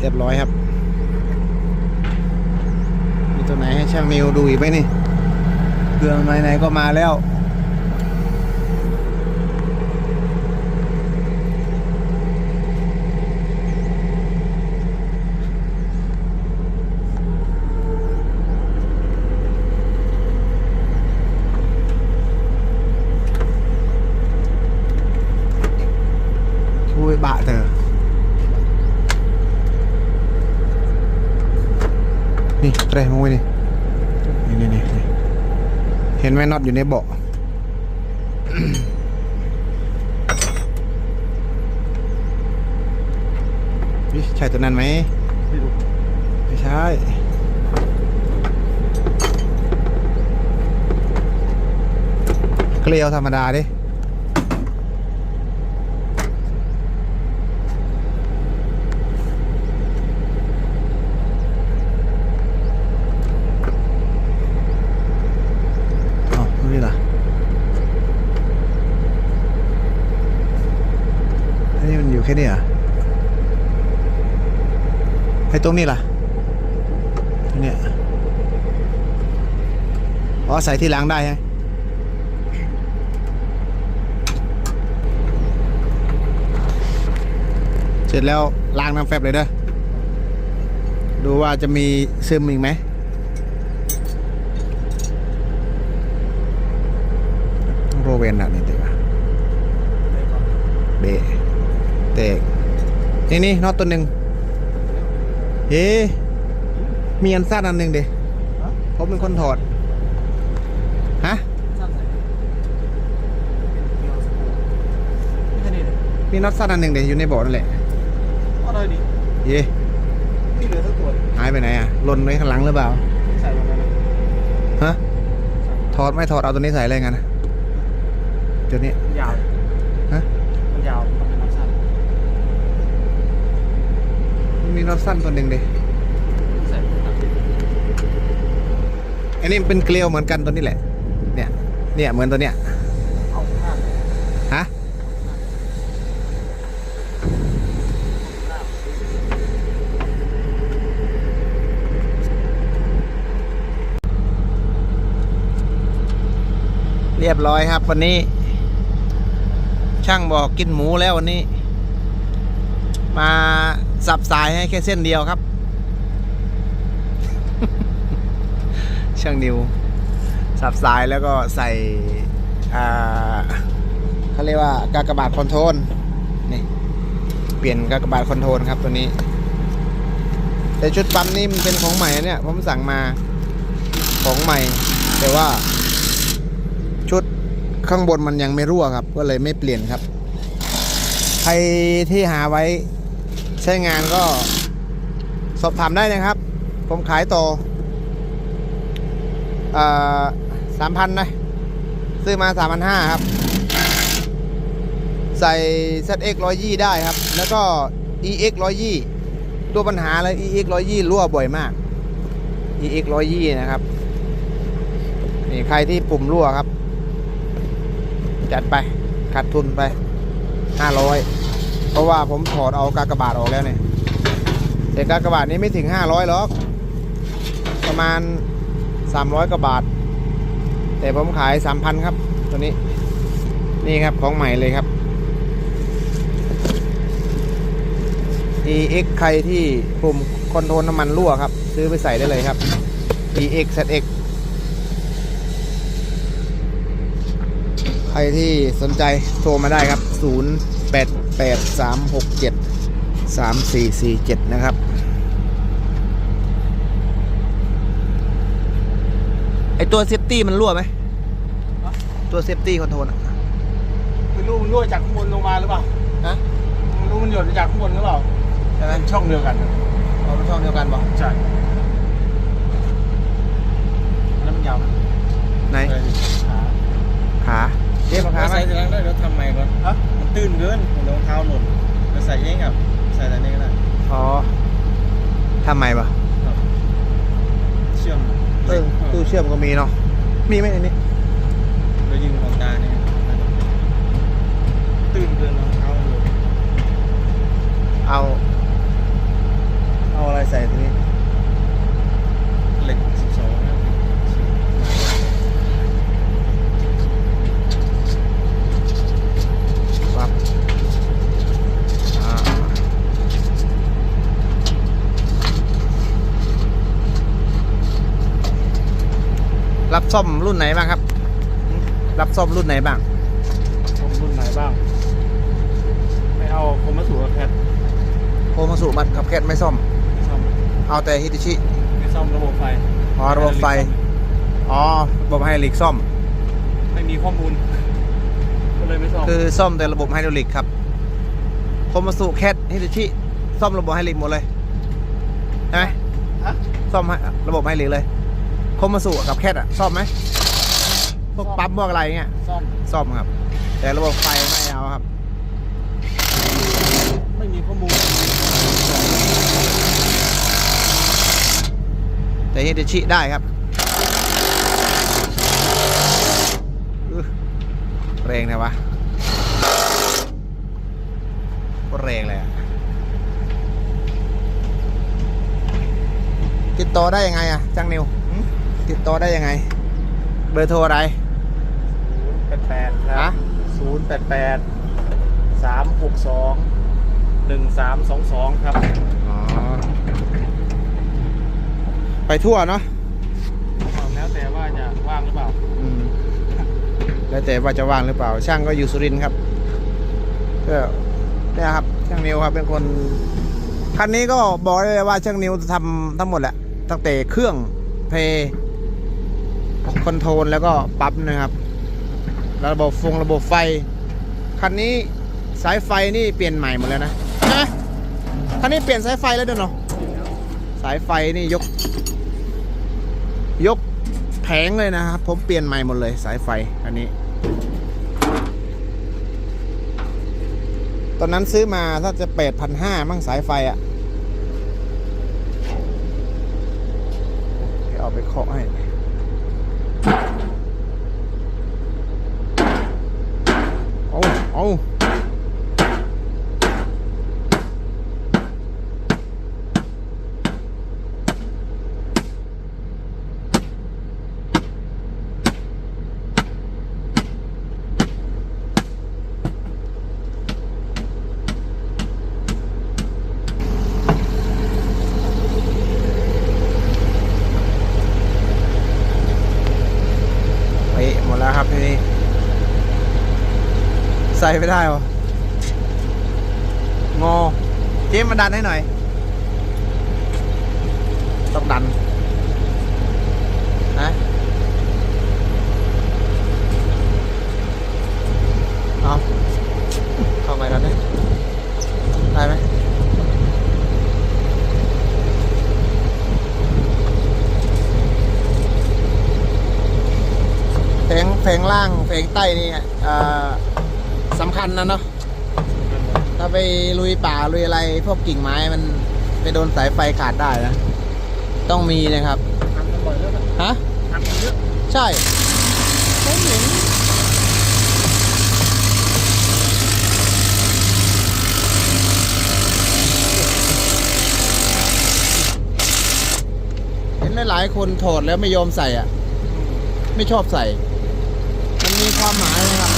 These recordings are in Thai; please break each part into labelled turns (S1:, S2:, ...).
S1: เรียบร้อยครับ มีตัวไหนให้ช่างนิวดูอีกไหมนี่เครื่องไหนๆก็มาแล้ว อุ้ยบะเธอ นี่เตะมุ้ยนี่ นี่นี่นี่นี่ เห็นไหมน็อตอยู่ในเบาะนี่ใช่ตัวนั้นไหม
S2: ไม่รู้
S1: ไม่ใช่เกลียวธรรมดาดิ อ๋อนี่ล่ะอันนี้มันอยู่แค่นี้เหรอะไอ้ต รงนี้ล่ะเนี่ยอ๋อใส่ที่หล้างได้ไงเสร็จแล้วล้างน้ำแฟบเลยเด้อดูว่าจะมีซึมอีกไหมโรเวนอะนี่เตะเบะเตะนี่นี่น็อตตัวหนึ่ง เอ๊ะมีอันสั้นอันหนึ่งดิผมเป็นคนถอด ฮะ
S2: สั้นใส่เกี่ยวสกูไม่ใช่นี่เลย
S1: มีน็อตสั้นอันหนึ่งดิอยู่ในเบาะนั่นแหละ
S2: เอาเลยดิ
S1: เย้
S2: นี่เหลือสักตัวดิ
S1: หายไปไหนอะหล่นไว้ข้างหลังหรือเปล่า
S2: ใส่ลงไปเลย
S1: ฮะถอดไม่ถอดเอาตัวนี้ใส่เลยงั้นนะตัวนี้
S2: มันยาว
S1: ฮะ
S2: มันยาวมันเป็นน้ำสั้น
S1: มีน็อตสั้นตัวหนึ่งดิ
S2: ใส่ตัดดิ
S1: อันนี้เป็นเกลียวเหมือนกันตัวนี้แหละ เนี่ย เนี่ยเหมือนตัวเนี้ยฮะเรียบร้อยครับวันนี้ ช่างบอกกินหมูแล้ววันนี้ มา สับสายให้แค่เส้นเดียวครับ ช่างนิว สับสายแล้วก็ใส่อ่าเขาเรียกว่ากากบาทคอนโทรลนี่เปลี่ยนกากบาทคอนโทรลครับตัวนี้ แต่ชุดปั๊มนี่มันเป็นของใหม่เนี่ยผมสั่งมาของใหม่ แต่ว่า ชุดข้างบนมันยังไม่รั่วครับ ก็เลยไม่เปลี่ยนครับ ใครที่หาไว้ ใช้งานก็สอบถามได้นะครับ ผมขายต่อสามพันนะซื้อมาสามพันห้าครับ ใส่ ZX ร้อยยี่ได้ครับ แล้วก็ EX ร้อยยี่ตัวปัญหาเลย EX ร้อยยี่รั่วบ่อยมาก EX ร้อยยี่นะครับ นี่ใครที่ปุ่มรั่วครับ จัดไป ขาดทุนไปห้าร้อย เพราะว่าผมถอดเอากากบาทออกแล้วเนี่ยแต่กากบาทนี้ไม่ถึงห้าร้อยหรอก ประมาณ 300กว่าบาท แต่ผมขาย 3,000 ครับ ตัวนี้ นี่ครับของใหม่เลยครับ EX ใครที่ปุ่มคอนโทรลน้ำมันรั่วครับ ซื้อไปใส่ได้เลยครับ EX ZX ใครที่สนใจโทรมาได้ครับ 0 8 8 3 6 7 3 4 4 7 นะครับ ไอตัวเซฟตี้มันรั่วไหม ตัวเซฟตี้คอนโทรลอะ
S2: ไม่รู้มันรั่วจากข้างบนลงมาหรือเปล่า
S1: ฮะ
S2: ไม่รู้มันหยดมาจากข้างบนหรือเปล่า
S1: ใช่ไหม
S2: เป็นช่องเดียวกัน
S1: เอาเป็นช่องเดียวกันบอก
S2: ใช่แล้วมันยาวไหม
S1: ไหน
S2: เออขา
S1: ขา เจ็บขาไหม
S3: ใส่ทีหลังได้เดี๋ยวทำใหม่ก่อน
S2: ฮะ
S3: มันตื้นเกินรองเท้าหล่นจะใส่เองครับใส่แต่นี้ก็ได้
S1: อ๋อทำไมปะ
S3: ครับเชื่อม
S1: เออตู้เชื่อมก็มีเนาะมีไหมในนี้
S3: โดยยิงของตาเนี่ยตื้นเกินรองเท้าหล่น
S1: เอา ซ่อมรุ่นไหนบ้างครับ รับซ่อมรุ่นไหนบ้าง
S2: ผมรุ่นไหนบ้าง ไม่เอาผมมาสู่กับแคท
S1: โคมาสุมัดกับแคทไม่ซ่อม
S2: ไม่ซ่อม
S1: เอาแต่ฮิตาชิ
S2: ไม่ซ่อมระบบไฟ
S1: อ๋อระบบไฟ อ๋อระบบไฮดรอลิกซ่อม
S2: ไม่มีข้อมูล ก็เลยไม่ซ่อม
S1: คือซ่อมแต่ระบบไฮดรอลิกครับโคมาสุแคทฮิตาชิซ่อมระบบไฮดรอลิกหมดเลยใช่ไหม
S2: ฮะ
S1: ซ่อมให้ระบบไฮดรอลิกเลยโคมาสุกับแคทอะซ่อมไหมพวกปั๊มพวกอะไรเงี้ย
S2: ซ่อม
S1: ซ่อมครับ แต่ระบบไฟไม่เอาครับ
S2: ไม่มีข้อมูล
S1: แต่ฮิตาชิได้ครับอื้อแรงนะวะก็แรงเลยอะติดต่อได้ยังไงอะจังนิวหึ ติดต่อได้ยังไง เบอร์โทรอะไร
S2: แปดแปดครั
S1: ฮะ
S2: บศูนย์แปดแปดสามหกสองหนึ่งสามสองสองครับ
S1: อ๋อไปทั่วเนาะ
S2: แล้วแต่ว่าจะว่างหรือเปล่า
S1: อืมแล้วแต่ว่าจะว่างหรือเปล่า ช่างก็อยู่สุรินทร์ครับก็เนี่ยครับช่างนิวครับ เป็นคนคันนี้ก็บอกได้เลยว่าช่างนิวทำทั้งหมดแหละตั้งแต่เครื่องเพย์ คอนโทรลแล้วก็ปั๊บนะครับ ระบบฟงระบบไฟ คันนี้สายไฟนี่เปลี่ยนใหม่หมดแล้วนะใช่ไหมคันนี้เปลี่ยนสายไฟแล้วด้วยเนาะสายไฟนี่ยก ยกแผงเลยนะครับ ผมเปลี่ยนใหม่หมดเลยสายไฟอันนี้ ตอนนั้นซื้อมาถ้าจะแปดพันห้ามั่งสายไฟอะ่ะเอาไปเคาะให้ เอาเอาเป๊ะ หมดแล้วครับทีนี้ใส่ไม่ได้หรองอเจมส์มาดันให้หน่อย ต้องดันนะเอาเข้าไปแล้วเนี่ยได้ไหมแผงแผ งล่งใต้นี่สำคัญนะเนาะถ้าไปลุยป่าลุยอะไรพวกกิ่งไม้มันไปโดนสายไฟขาดได้นะ ต้องมีนะครับฮะ
S2: ทำเยอะ
S1: ใช่ผมเห็นเห็นหลายๆคนถอดแล้วไม่ยอมใส่อะ ไม่ชอบใส่ มันมีความหมายนะครับ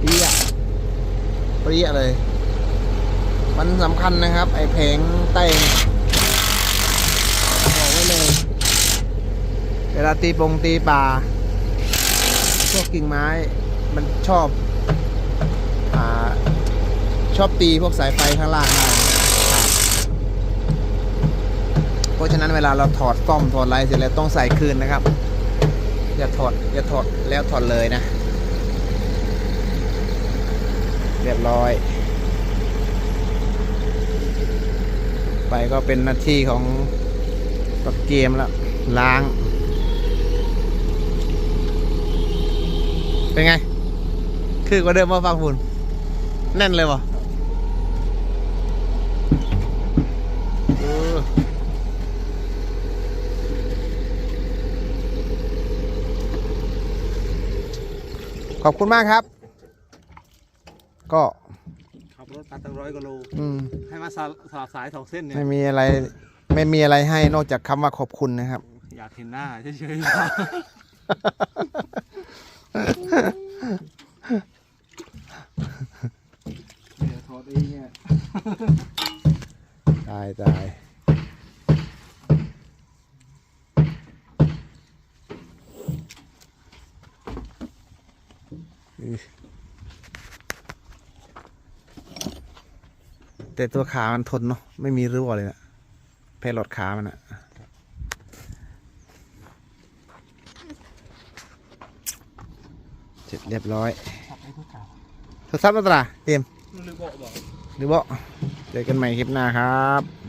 S1: เปรี้ยเป รี้ยเลย มันสำคัญนะครับ ไอ้เพลงใต้เนี่ยบอกไว้เลย เวลาตีปงตีป่า พวกกิ่งไม้มันชอบอชอบตีพวกสายไฟข้างล่างได้เพราะฉะนั้นเวลาเราถอดซ่อมถอดอะไรเสร็จแล้วต้องใส่คืนนะครับ อย่าถอดอย่าถอดแล้วถอดเลยนะ เรียบร้อย ไปก็เป็นหน้าที่ของปักเกมแล้วล้าง เป็นไง คือกว่าเดิมว่าฟังฝุ่นแน่นเลยวะขอบคุณมากครับ ก็
S2: ขับรถมาตั้งร้อยกว่าโล
S1: อืม
S2: ให้มาสลับสลับสายสองเส้นเนี่ย
S1: ไม่มีอะไรไม่มีอะไรให้นอกจากคำว่าขอบคุณนะครับ
S2: อยากเห็นหน้าเฉยๆ
S1: ตายตายอื้อ แต่ตัวขามันทนเนาะไม่มีรั่วเลยนะแพลดขามันอะเสร็จเรียบร้อย
S2: ขับไปทุกขา
S1: โทรศัพท์มาตราเตรียม
S3: ลืมบอกบอก
S1: หรือบ่เจอกันใหม่คลิปหน้าครับ